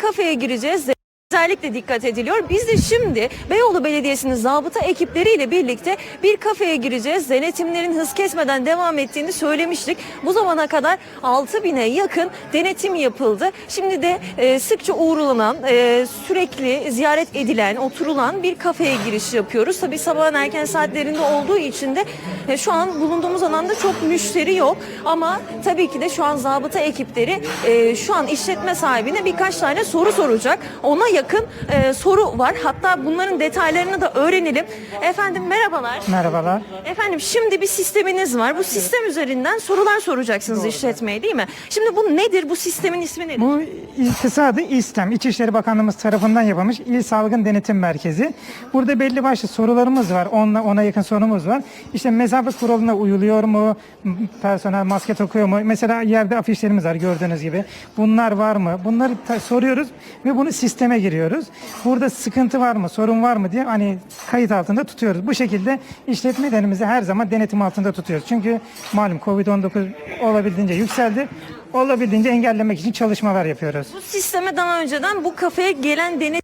kafeye gireceğiz. Özellikle dikkat ediliyor. Biz de şimdi Beyoğlu Belediyesi'nin zabıta ekipleriyle birlikte bir kafeye gireceğiz. Denetimlerin hız kesmeden devam ettiğini söylemiştik. Bu zamana kadar 6000'e yakın denetim yapıldı. Şimdi de e, sıkça uğrulanan, e, sürekli ziyaret edilen, oturulan bir kafeye giriş yapıyoruz. Tabii sabahın erken saatlerinde olduğu için de e, şu an bulunduğumuz alanda çok müşteri yok. Ama tabii ki de şu an zabıta ekipleri e, şu an işletme sahibine birkaç tane soru soracak. Ona yakın e, soru var. Hatta bunların detaylarını da öğrenelim. Efendim merhabalar. Merhabalar. Efendim şimdi bir sisteminiz var. Bu sistem üzerinden sorular soracaksınız işletmeye değil mi? Şimdi bu nedir? Bu sistemin ismi nedir? Bu kısa adı İSTEM, İçişleri Bakanlığımız tarafından yapılmış İl Salgın Denetim Merkezi. Burada belli başlı sorularımız var. Onla, ona yakın sorumuz var. İşte mesafe kuralına uyuluyor mu? Personel maske takıyor mu? Mesela yerde afişlerimiz var gördüğünüz gibi. Bunlar var mı? Bunları ta- soruyoruz ve bunu sisteme giriyoruz. Burada sıkıntı var mı? Sorun var mı diye hani kayıt altında tutuyoruz. Bu şekilde işletmelerimizi her zaman denetim altında tutuyoruz. Çünkü malum Covid-19 olabildiğince yükseldi. Olabildiğince engellemek için çalışmalar yapıyoruz. Bu sisteme daha önceden bu kafeye gelen denetim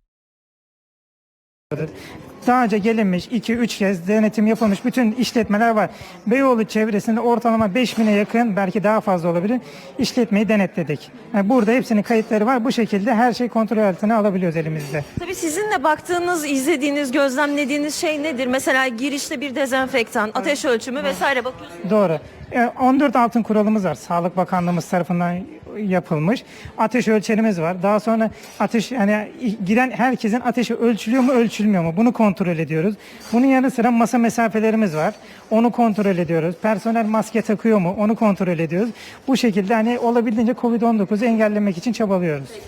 Daha önce gelinmiş 2-3 kez denetim yapılmış bütün işletmeler var. Beyoğlu çevresinde ortalama 5000'e yakın belki daha fazla olabilir işletmeyi denetledik. Yani burada hepsinin kayıtları var. Bu şekilde her şey kontrol altına alabiliyoruz elimizde. Tabii sizin de baktığınız, izlediğiniz, gözlemlediğiniz şey nedir? Mesela girişte bir dezenfektan, ateş ölçümü vesaire bakıyorsunuz. Doğru. E, 14 altın kuralımız var. Sağlık Bakanlığımız tarafından yapılmış. Ateş ölçerimiz var. Daha sonra ateş yani giren herkesin ateşi ölçülüyor mu ölçülmüyor mu? Bunu kontrol ediyoruz. Bunun yanı sıra masa mesafelerimiz var. Onu kontrol ediyoruz. Personel maske takıyor mu? Onu kontrol ediyoruz. Bu şekilde hani olabildiğince Covid-19'u engellemek için çabalıyoruz.